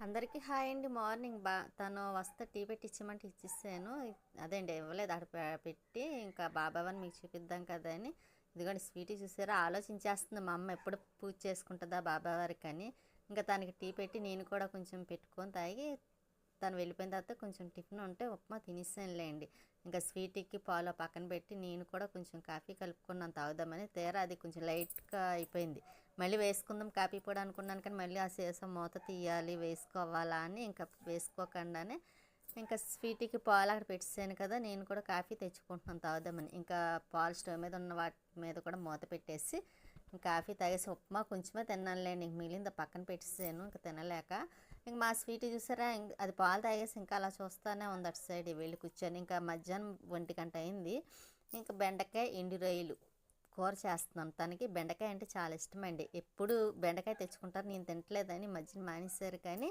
అందరికీ హాయ్ అండి. మార్నింగ్ బా తను వస్తే టీ పెట్టి ఇచ్చేయమంటే ఇచ్చేసాను. అదేండి ఇవ్వలేదు. అక్కడ పెట్టి ఇంకా బాబావని మీకు చూపిద్దాం కదా అని. ఇదిగోండి స్వీట్ చూసారా? ఆలోచించేస్తుంది మా అమ్మ ఎప్పుడు పూజ చేసుకుంటుందా బాబావారికి అని ఇంకా తనకి టీ పెట్టి నేను కూడా కొంచెం పెట్టుకొని తాగి తను వెళ్ళిపోయిన తర్వాత కొంచెం టిఫిన్ ఉంటే ఉప్మా తినేసానులేండి. ఇంకా స్వీట్కి పాలు పక్కన పెట్టి నేను కూడా కొంచెం కాఫీ కలుపుకున్నాను తాగుదామని. తీరా అది కొంచెం లైట్గా అయిపోయింది. మళ్ళీ వేసుకుందాం కాఫీ పొడి అనుకున్నాను కానీ మళ్ళీ ఆ సీసం మూత తీయాలి వేసుకోవాలా అని ఇంకా వేసుకోకుండానే ఇంకా స్వీట్కి పాలు అక్కడ పెట్టేసాను కదా నేను కూడా కాఫీ తెచ్చుకుంటున్నాను తాగుదామని. ఇంకా పాలు స్టవ్ మీద ఉన్న వాటి మీద కూడా మూత పెట్టేసి కాఫీ తాగేసి ఉప్మా కొంచెమే తిన్నానులేండి. ఇంక మిగిలింది పక్కన పెట్టేసాను ఇంకా తినలేక. ఇంక మా స్వీట్ చూసారా ఇంక అది పాలు తాగేసి ఇంకా అలా చూస్తానే ఉంది అటు సైడ్. వెళ్ళి కూర్చొని ఇంకా మధ్యాహ్నం ఒంటి గంట అయింది. ఇంకా బెండకాయ ఎండు రొయ్యలు కూర చేస్తున్నాను. తనకి బెండకాయ అంటే చాలా ఇష్టమండి. ఎప్పుడు బెండకాయ తెచ్చుకుంటారు నేను తింటలేదని మధ్యన మానేశారు కానీ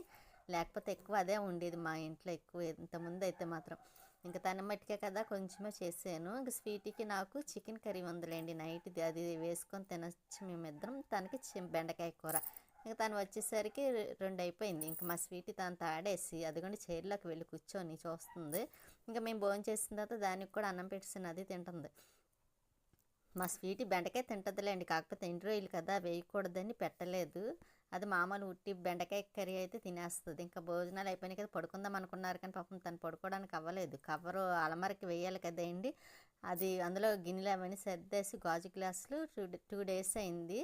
లేకపోతే ఎక్కువ అదే ఉండేది మా ఇంట్లో ఎక్కువ ఇంతకుముందు అయితే మాత్రం. ఇంకా తన మట్టికే కదా కొంచెమే చేసాను ఇంకా స్వీట్కి నాకు చికెన్ కర్రీ ఉందిలేండి నైట్ అది వేసుకొని తినచ్చు మేమిద్దరం. తనకి బెండకాయ కూర. ఇంకా తను వచ్చేసరికి రెండు అయిపోయింది. ఇంకా మా స్వీట్ తను తాడేసి అదిగోండి చైర్లోకి వెళ్ళి కూర్చొని చూస్తుంది. ఇంకా మేము భోజనం చేసిన తర్వాత దానికి కూడా అన్నం పెట్టేసిన అది తింటుంది. మా స్వీట్ బెండకాయ తింటదిలేండి. కాకపోతే ఎండు రొయ్యలు కదా వేయకూడదని పెట్టలేదు. అది మామూలు ఉట్టి బెండకాయ కర్రీ అయితే తినేస్తుంది. ఇంకా భోజనాలు అయిపోయినాయి కదా పడుకుందాం అనుకున్నారు కానీ పాపం తను పడుకోవడానికి అవ్వలేదు. కవరు అలమరకి వేయాలి కదండి అది అందులో గిన్నెలు అవన్నీ సర్దేసి గాజు గ్లాసులు టూ టూ డేస్ అయింది.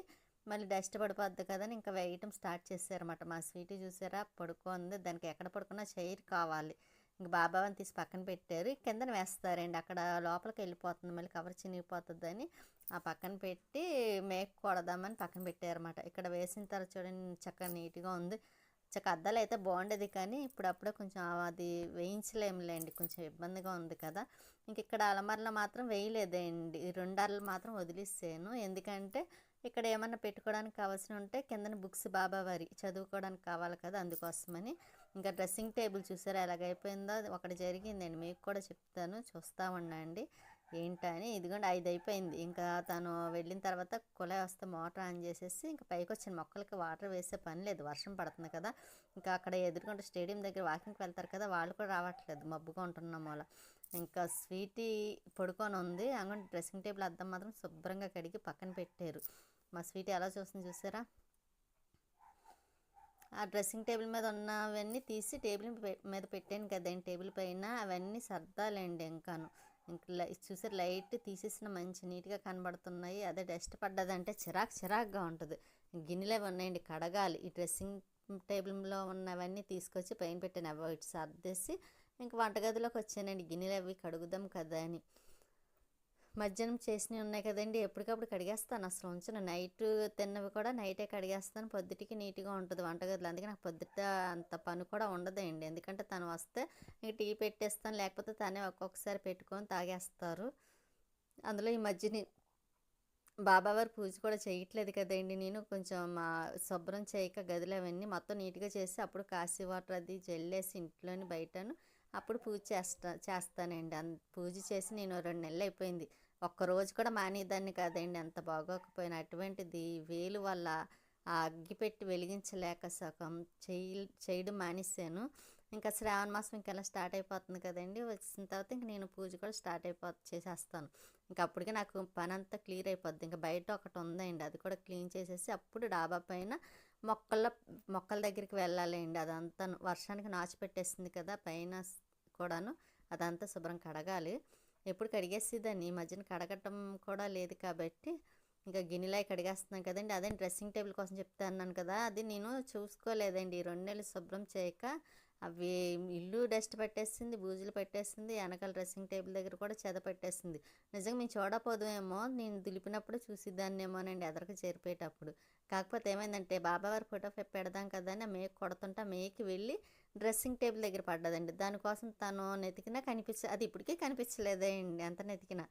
మళ్ళీ డస్ట్ పడిపోద్ది కదని ఇంకా వేయటం స్టార్ట్ చేశారన్నమాట. మా స్వీట్ చూసారా? పడుకుంది. దానికి ఎక్కడ పడుకున్నా చైర్ కావాలి. ఇంక బాబావని తీసి పక్కన పెట్టారు. కిందన వేస్తారండి. అక్కడ లోపలికి వెళ్ళిపోతుంది. మళ్ళీ కవర్ చినిగిపోతుందని ఆ పక్కన పెట్టి మేక కొడదామని పక్కన పెట్టారన్నమాట. ఇక్కడ వేసిన తర్వాత చూడండి చక్కగా నీట్గా ఉంది. చక్క అద్దాలు అయితే బాగుండేది కానీ ఇప్పుడప్పుడే కొంచెం అది వేయించలేములేండి. కొంచెం ఇబ్బందిగా ఉంది కదా. ఇంక ఇక్కడ అలమరలో మాత్రం వేయలేదండి. ఈ రెండు అరలు మాత్రం వదిలేసాను. ఎందుకంటే ఇక్కడ ఏమన్నా పెట్టుకోవడానికి కావాల్సిన ఉంటే కిందన బుక్స్ బాబావారి చదువుకోవడానికి కావాలి కదా అందుకోసమని. ఇంకా డ్రెస్సింగ్ టేబుల్ చూసారా ఎలాగైపోయిందో ఒకటి జరిగిందండి మీకు కూడా చెప్తాను. చూస్తూ ఉండండి ఏంటని? ఇదిగోండి ఐదు అయిపోయింది. ఇంకా తను వెళ్ళిన తర్వాత కుళాయి వస్తే మోటార్ ఆన్ చేసేసి ఇంకా పైకి వచ్చిన మొక్కలకి వాటర్ వేసే పని లేదు. వర్షం పడుతుంది కదా. ఇంకా అక్కడ ఎదుర్కొంటే స్టేడియం దగ్గర వాకింగ్కి వెళ్తారు కదా. వాళ్ళు కూడా రావట్లేదు. మబ్బుగా ఉంటున్నాం వల్ల ఇంకా స్వీటీ పడుకొని ఉంది. అంగన్ డ్రెస్సింగ్ టేబుల్ అద్దం మాత్రం శుభ్రంగా కడిగి పక్కన పెట్టారు. మా స్వీటీ ఎలా చూస్తుంది చూసారా? ఆ డ్రెస్సింగ్ టేబుల్ మీద ఉన్నవన్నీ తీసి టేబుల్ మీద పెట్టాను కదండి టేబుల్ పైన అవన్నీ సర్దాలండి ఇంకాను. ఇంకా లై చూసారు లైట్ తీసేసిన మంచి నీట్గా కనబడుతున్నాయి. అదే డస్ట్ పడ్డదంటే చిరాకు చిరాకుగా ఉంటుంది. గిన్నెలు అవి ఉన్నాయండి కడగాలి. ఈ డ్రెస్సింగ్ టేబుల్లో ఉన్నవన్నీ తీసుకొచ్చి పైన పెట్టాను. అవి ఇటు సర్దేసి ఇంక వంటగదిలోకి వచ్చానండి. గిన్నెలు అవి కడుగుదాం కదా అని. మధ్యాహ్నం చేసినవి ఉన్నాయి కదండి ఎప్పటికప్పుడు కడిగేస్తాను. అసలు ఉంచను. నైట్ తిన్నవి కూడా నైటే కడిగేస్తాను. పొద్దుటికి నీట్గా ఉంటుంది వంటగదిలో. అందుకే నాకు పొద్దుట అంత పని కూడా ఉండదండి. ఎందుకంటే తను వస్తే ఇంక టీ పెట్టేస్తాను లేకపోతే తనే ఒక్కొక్కసారి పెట్టుకొని తాగేస్తారు. అందులో ఈ మధ్యని బాబావారి పూజ కూడా చేయట్లేదు కదండి. నేను కొంచెం మా శుభ్రం చేయక గదిలో అవన్నీ మొత్తం నీట్గా చేసి అప్పుడు కాశీ వాటర్ అది జల్లేసి ఇంట్లోని బయటను అప్పుడు పూజ చేస్తా చేస్తానండి. అన్ పూజ చేసి నేను రెండు నెలలు అయిపోయింది. ఒక్క రోజు కూడా మానేదాన్ని కాదండి. అంత బాగోకపోయినా అటువంటిది వేలు వల్ల ఆ అగ్గిపెట్టి వెలిగించలేక సగం చేయి చేయడం మానేశాను. ఇంకా శ్రావణ మాసం ఇంకెలా స్టార్ట్ అయిపోతుంది కదండి. వచ్చిన తర్వాత ఇంక నేను పూజ కూడా స్టార్ట్ అయిపో చేసేస్తాను. ఇంకా అప్పటికే నాకు పని అంతా క్లియర్ అయిపోద్ది. ఇంకా బయట ఒకటి ఉందండి. అది కూడా క్లీన్ చేసేసి అప్పుడు డాబా పైన మొక్కల మొక్కల దగ్గరికి వెళ్ళాలండి. అదంతా వర్షానికి నాచు పెట్టేసింది కదా పైన కూడాను. అదంతా శుభ్రం కడగాలి. ఎప్పుడు కడిగేసేదాన్ని. ఈ మధ్యన కడగటం కూడా లేదు కాబట్టి ఇంకా గిన్నెలో కడిగేస్తున్నాను కదండి. అదే డ్రెస్సింగ్ టేబుల్ కోసం చెప్తా అన్నాను కదా. అది నేను చూసుకోలేదండి. ఈ రెండు నెలలు శుభ్రం చేయక అవి ఇల్లు డస్ట్ పెట్టేసింది బూజులు పెట్టేసింది వెనకాల డ్రెస్సింగ్ టేబుల్ దగ్గర కూడా చెద పెట్టేసింది. నిజంగా మేము చూడపోదుమేమో నేను దులిపినప్పుడు చూసిద్దాన్నేమోనండి ఎదరకు చేరిపోయేటప్పుడు. కాకపోతే ఏమైందంటే బాబావారి ఫోటో పెడదాం కదా అని ఆ మేక కొడుతుంటే ఆ మేకి వెళ్ళి డ్రెస్సింగ్ టేబుల్ దగ్గర పడ్డదండి. దానికోసం తను నెతికినా కనిపించ అది ఇప్పటికీ కనిపించలేదండి ఎంత నెతికినా.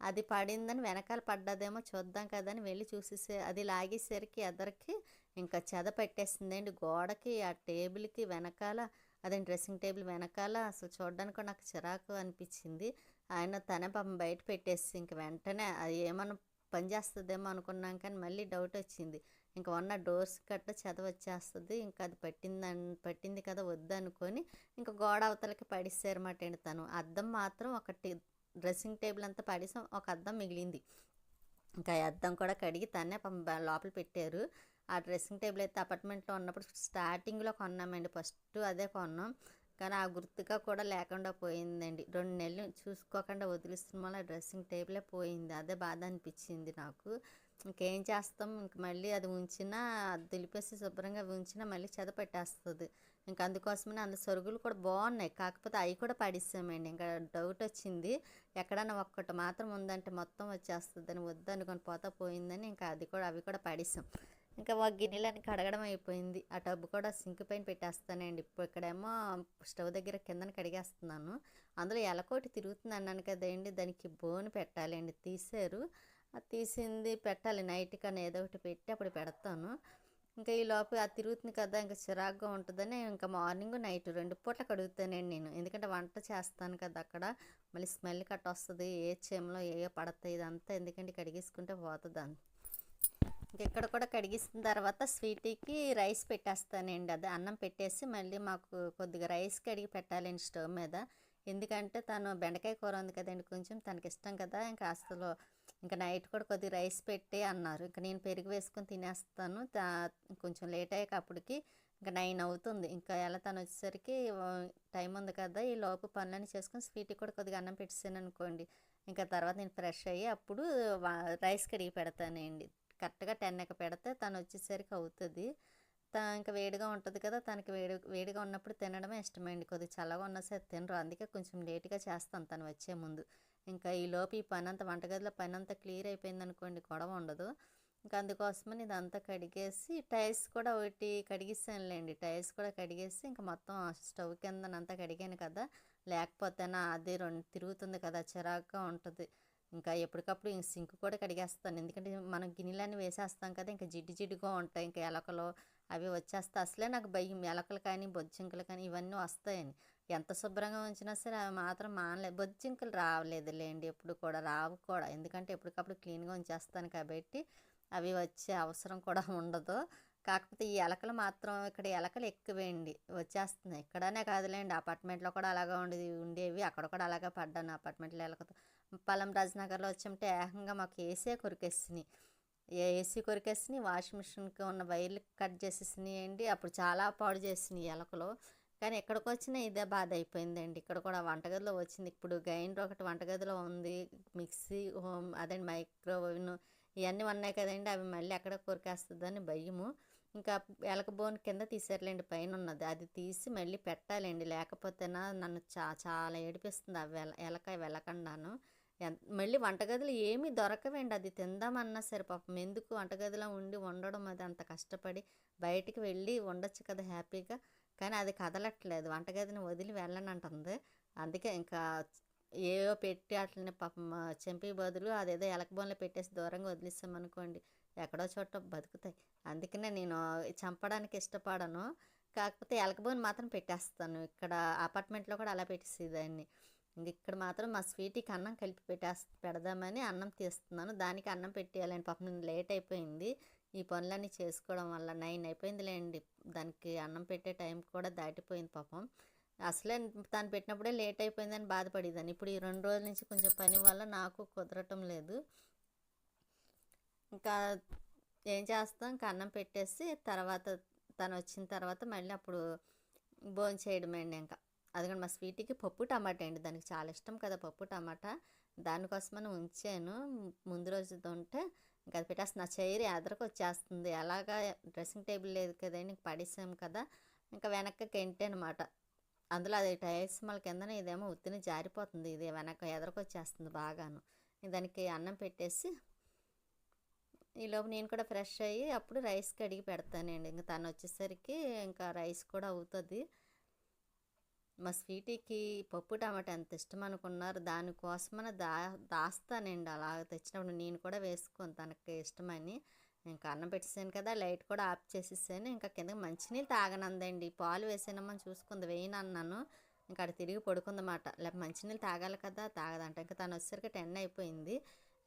అది పడిందని వెనకాల పడ్డదేమో చూద్దాం కదా అని వెళ్ళి చూసేసే అది లాగేసరికి ఎదరికి ఇంకా చెద పెట్టేసిందండి గోడకి ఆ టేబుల్కి వెనకాల అదే డ్రెస్సింగ్ టేబుల్ వెనకాల అసలు చూడడానికి నాకు చిరాకు అనిపించింది. ఆయన తనే పాపం బయట పెట్టేసి ఇంక వెంటనే అది ఏమన్నా పని చేస్తుందేమో అనుకున్నాం కానీ మళ్ళీ డౌట్ వచ్చింది. ఇంకా ఉన్న డోర్స్ కట్ట చెద వచ్చేస్తుంది. ఇంకా అది పట్టిందని పట్టింది కదా వద్దనుకొని ఇంకా గోడ అవతలకి పడిస్తారన్నమాట అండి తను. అద్దం మాత్రం ఒకటి డ్రెస్సింగ్ టేబుల్ అంతా పడేసాం ఒక అద్దం మిగిలింది. ఇంకా అద్దం కూడా కడిగి తనే లోపల పెట్టారు. ఆ డ్రెస్సింగ్ టేబుల్ అయితే అపార్ట్మెంట్లో ఉన్నప్పుడు స్టార్టింగ్లో కొన్నామండి. ఫస్ట్ అదే కొన్నాం. కానీ ఆ గుర్తుగా కూడా లేకుండా పోయిందండి. రెండు నెలలు చూసుకోకుండా వదిలిస్తున్న వల్ల డ్రెస్సింగ్ టేబులే పోయింది. అదే బాధ అనిపించింది నాకు. ఇంకేం చేస్తాం? ఇంక మళ్ళీ అది ఉంచినా అది దులిపేసి శుభ్రంగా ఉంచినా మళ్ళీ చెద పెట్టేస్తుంది. ఇంకా అందుకోసమని అందు సరుగులు కూడా బాగున్నాయి. కాకపోతే అవి కూడా పడిస్తామండి ఇంకా డౌట్ వచ్చింది. ఎక్కడన్నా ఒక్కటి మాత్రం ఉందంటే మొత్తం వచ్చేస్తుందని వద్దు అనుకొని పోతా పోయిందని ఇంకా అది కూడా అవి కూడా పడిస్తాం ఇంకా ఒక గిన్నెలని కడగడం అయిపోయింది. ఆ టబ్బు కూడా సింక్ పైన పెట్టేస్తానండి. ఇప్పుడు ఇక్కడేమో స్టవ్ దగ్గర కిందన కడిగేస్తున్నాను. అందులో ఎలకోటి తిరుగుతుంది అన్నాను కదండి. దానికి బోన్ పెట్టాలండి. తీసారు అది తీసింది పెట్టాలి. నైట్ కానీ ఏదో ఒకటి పెట్టి అప్పుడు పెడతాను. ఇంకా ఈ లోపు అది తిరుగుతుంది కదా ఇంకా చిరాగ్గా ఉంటుందని ఇంకా మార్నింగ్ నైట్ రెండు పూట కడుగుతానండి నేను ఎందుకంటే వంట చేస్తాను కదా అక్కడ. మళ్ళీ స్మెల్ కట్ వస్తుంది ఏ చేమలో ఏ పడతాయి ఇదంతా ఎందుకంటే కడిగేసుకుంటే పోతుంది అంత. ఇంక ఇక్కడ కూడా కడిగిసిన తర్వాత స్వీటీకి రైస్ పెట్టేస్తానండి. అది అన్నం పెట్టేసి మళ్ళీ మాకు కొద్దిగా రైస్ కడిగి పెట్టాలండి స్టవ్ మీద. ఎందుకంటే తను బెండకాయ కూర ఉంది కదండి కొంచెం తనకి ఇష్టం కదా ఇంకా అసలు ఇంకా నైట్ కూడా కొద్దిగా రైస్ పెట్టే అన్నారు. ఇంకా నేను పెరుగు వేసుకొని తినేస్తాను. తా- కొంచెం లేట్ అయ్యాక అప్పటికి ఇంకా నైన్ అవుతుంది. ఇంకా ఎలా తను వచ్చేసరికి టైం ఉంది కదా ఈ లోపు పనులన్నీ చేసుకొని స్వీట్కి కూడా కొద్దిగా అన్నం పెట్టేసాను అనుకోండి. ఇంకా తర్వాత నేను ఫ్రెష్ అయ్యి అప్పుడు వా- రైస్ కడిగి పెడతానండి. కరెక్ట్గా టెన్ ఎక్క పెడితే తను వచ్చేసరికి అవుతుంది. తా ఇంకా వేడిగా ఉంటుంది కదా తనకి వేడి వేడిగా ఉన్నప్పుడు తినడమే ఇష్టమండి. కొద్దిగా చల్లగా ఉన్నా సరే తినరు. అందుకే కొంచెం లేట్గా చేస్తాను తను వచ్చే ముందు. ఇంకా ఈ లోపు ఈ పని అంతా వంటగదిలో పని అంతా క్లియర్ అయిపోయింది అనుకోండి గొడవ ఉండదు. ఇంకా అందుకోసమని ఇదంతా కడిగేసి టైల్స్ కూడా ఒకటి కడిగిస్తానులేండి. టైల్స్ కూడా కడిగేసి ఇంకా మొత్తం స్టవ్ కిందనంతా కడిగాను కదా లేకపోతేనా అది రెండు తిరుగుతుంది కదా చిరాగ్గా ఉంటుంది. ఇంకా ఎప్పటికప్పుడు ఇంక సింక్ కూడా కడిగేస్తాను. ఎందుకంటే మనం గిన్నెలన్నీ వేసేస్తాం కదా ఇంకా జిడ్డు జిడ్డుగా ఉంటాయి. ఇంకా ఎలకలో అవి వచ్చేస్తే అసలే నాకు భయం. ఎలకలు కానీ బొజ్జింకలు కానీ ఇవన్నీ వస్తాయని. ఎంత శుభ్రంగా ఉంచినా సరే అవి మాత్రం మానలే. బొజ్జింకలు రావలేదులేండి ఎప్పుడు కూడా రావు కూడా. ఎందుకంటే ఎప్పటికప్పుడు క్లీన్గా ఉంచేస్తాను కాబట్టి అవి వచ్చే అవసరం కూడా ఉండదు. కాకపోతే ఈ ఎలకలు మాత్రం ఇక్కడ ఎలకలు ఎక్కువేయండి వచ్చేస్తున్నాయి. ఇక్కడనే కాదులేండి. అపార్ట్మెంట్లో కూడా అలాగే ఉండేది ఉండేవి. అక్కడ కూడా అలాగే పడ్డాను అపార్ట్మెంట్లో ఎలకతో పలం రాజనగర్లో వచ్చామంటే ఏకంగా మాకు వేసే కొరికేసినాయి. ఏసీ కొరికేసినాయి వాషింగ్ మిషన్కి ఉన్న వైర్లు కట్ చేసేసినాయి అండి అప్పుడు చాలా పాడు చేసినాయి ఎలకలు. కానీ ఎక్కడికి వచ్చినా ఇదే బాధ అయిపోయిందండి. ఇక్కడ కూడా వంటగదిలో వచ్చింది. ఇప్పుడు గ్రైండర్ ఒకటి వంటగదిలో ఉంది. మిక్సీ హోమ్ అదే మైక్రోవేవ్ ఇవన్నీ ఉన్నాయి కదండి. అవి మళ్ళీ ఎక్కడ కొరికేస్తుందని భయము. ఇంకా ఎలక బోన్ కింద తీసారులేండి. పైన ఉన్నది. అది తీసి మళ్ళీ పెట్టాలండి. లేకపోతేనా నన్ను చా చాలా ఏడిపిస్తుంది అవి వెల ఎలక వెళ్ళకుండాను మళ్ళీ వంటగదిలో ఏమీ దొరకవండి. అది తిందామన్నా సరే పాపం ఎందుకు వంటగదిలో ఉండి వండడం అది అంత కష్టపడి బయటికి వెళ్ళి ఉండొచ్చు కదా హ్యాపీగా. కానీ అది కదలట్లేదు. వంటగదిని వదిలి వెళ్ళనంటుంది. అందుకే ఇంకా ఏవో పెట్టి అట్లనే పాపం చెంపి బదులు అదేదో ఎలకబోన్లో పెట్టేసి దూరంగా వదిలేసామనుకోండి ఎక్కడో చోట బతుకుతాయి. అందుకనే నేను చంపడానికి ఇష్టపడను. కాకపోతే ఎలకబోన్ మాత్రం పెట్టేస్తాను. ఇక్కడ అపార్ట్మెంట్లో కూడా అలా పెట్టేసేదాన్ని. ఇంక ఇక్కడ మాత్రం మా స్వీట్కి అన్నం కలిపి పెట్టేస్ పెడదామని అన్నం తీస్తున్నాను. దానికి అన్నం పెట్టేయాలని పాపం నేను లేట్ అయిపోయింది. ఈ పనులన్నీ చేసుకోవడం వల్ల నైన్ అయిపోయిందిలేండి. దానికి అన్నం పెట్టే టైం కూడా దాటిపోయింది పాపం. అసలే తను పెట్టినప్పుడే లేట్ అయిపోయిందని బాధపడేదాన్ని. ఇప్పుడు ఈ రెండు రోజుల నుంచి కొంచెం పని వల్ల నాకు కుదరటం లేదు. ఇంకా ఏం చేస్తాం? ఇంకా అన్నం పెట్టేసి తర్వాత తను వచ్చిన తర్వాత మళ్ళీ అప్పుడు భోజనం చేయడమే అండి ఇంకా. అది కూడా మా స్వీట్కి పప్పు టమాటా అండి. దానికి చాలా ఇష్టం కదా పప్పు టమాటా. దానికోసమని ఉంచాను. ముందు రోజు ఉంటే ఇంకా అది పెట్టేసి నా చైర్ ఎదరకు వచ్చేస్తుంది. అలాగా డ్రెస్సింగ్ టేబుల్ లేదు కదండి ఇంక పడేసాం కదా. ఇంకా వెనక్కి కెంటే అనమాట అందులో అది టైల్స్ మళ్ళీ కిందన ఇదేమో ఉత్తిన జారిపోతుంది. ఇది వెనక ఎదరకు వచ్చేస్తుంది బాగాను. దానికి అన్నం పెట్టేసి ఈలోపు నేను కూడా ఫ్రెష్ అయ్యి అప్పుడు రైస్ కడిగి పెడతానండి. ఇంకా తను వచ్చేసరికి ఇంకా రైస్ కూడా అవుతుంది. మా స్వీటీకి పప్పు టమాటా ఎంత ఇష్టం అనుకున్నారు దానికోసమని దా దాస్తానండి. అలా తెచ్చినప్పుడు నేను కూడా వేసుకొని తనకి ఇష్టమని. ఇంకా అన్నం పెట్టేసాను కదా లైట్ కూడా ఆఫ్ చేసేసాను. ఇంకా కింద మంచినీళ్ళు తాగనందండి. పాలు వేసానమ్మని చూసుకుంది వేయను అన్నాను ఇంకా అక్కడ తిరిగి పడుకుందన్నమాట. లేకపోతే మంచినీళ్ళు తాగాలి కదా తాగదంట. ఇంకా తను వచ్చేసరికి టెన్ అయిపోయింది.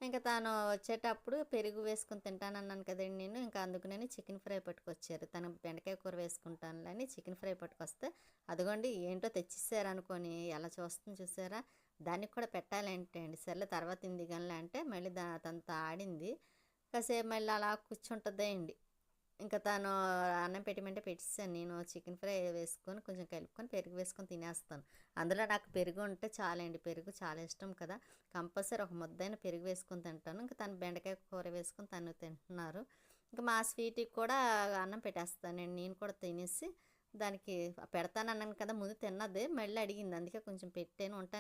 ఇంకా తాను వచ్చేటప్పుడు పెరుగు వేసుకుని తింటానన్నాను కదండి నేను. ఇంకా అందుకనే చికెన్ ఫ్రై పట్టుకొచ్చారు. తను బెండకాయ కూర వేసుకుంటానులని చికెన్ ఫ్రై పట్టుకొస్తే అదిగోండి ఏంటో తెచ్చిచ్చారు అనుకొని ఎలా చూస్తుంది చూసారా? దానికి కూడా పెట్టాలంటే అండి. సర్లే తర్వాత ఇందిగనలే అంటే మళ్ళీ దా తనతో ఆడింది కాసేపు మళ్ళీ అలా కూర్చుంటుందే అండి ఇంకా తను అన్నం పెట్టమంటే పెట్టేసాను నేను చికెన్ ఫ్రై వేసుకొని కొంచెం కలుపుకొని పెరుగు వేసుకొని తినేస్తాను. అందులో నాకు పెరుగు ఉంటే చాలండి. పెరుగు చాలా ఇష్టం కదా. కంపల్సరీ ఒక ముద్దైన పెరుగు వేసుకొని తింటాను. ఇంకా తను బెండకాయ కూర వేసుకొని తను తింటున్నారు. ఇంకా మా స్వీట్కి కూడా అన్నం పెట్టేస్తానండి నేను కూడా తినేసి దానికి పెడతానన్నాను కదా. ముందు తిన్నది. మళ్ళీ అడిగింది. అందుకే కొంచెం పెట్టాను. ఉంటాను.